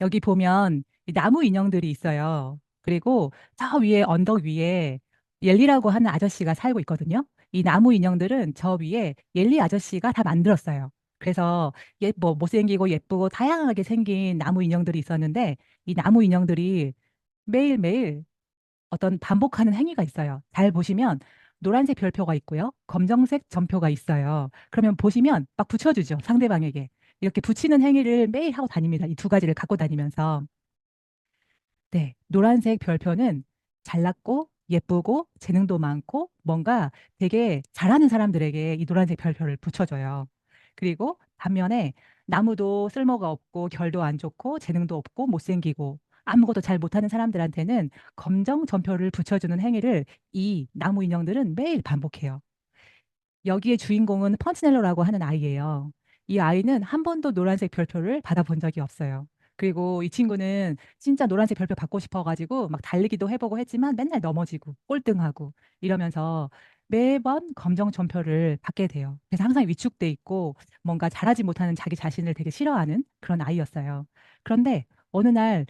여기 보면 이 나무 인형들이 있어요. 그리고 저 위에 언덕 위에 옐리라고 하는 아저씨가 살고 있거든요. 이 나무 인형들은 저 위에 옐리 아저씨가 다 만들었어요. 그래서 예, 뭐 못생기고 예쁘고 다양하게 생긴 나무 인형들이 있었는데 이 나무 인형들이 매일매일 어떤 반복하는 행위가 있어요. 잘 보시면 노란색 별표가 있고요. 검정색 점표가 있어요. 그러면 보시면 막 붙여주죠. 상대방에게. 이렇게 붙이는 행위를 매일 하고 다닙니다. 이 두 가지를 갖고 다니면서. 네. 노란색 별표는 잘났고 예쁘고 재능도 많고 뭔가 되게 잘하는 사람들에게 이 노란색 별표를 붙여줘요. 그리고 반면에 나무도 쓸모가 없고 결도 안 좋고 재능도 없고 못생기고 아무것도 잘 못하는 사람들한테는 검정 점표를 붙여주는 행위를 이 나무 인형들은 매일 반복해요. 여기에 주인공은 펀치넬로라고 하는 아이예요. 이 아이는 한 번도 노란색 별표를 받아본 적이 없어요. 그리고 이 친구는 진짜 노란색 별표 받고 싶어 가지고 막 달리기도 해 보고 했지만 맨날 넘어지고 꼴등하고 이러면서 매번 검정 점표를 받게 돼요. 그래서 항상 위축돼 있고 뭔가 잘하지 못하는 자기 자신을 되게 싫어하는 그런 아이였어요. 그런데 어느 날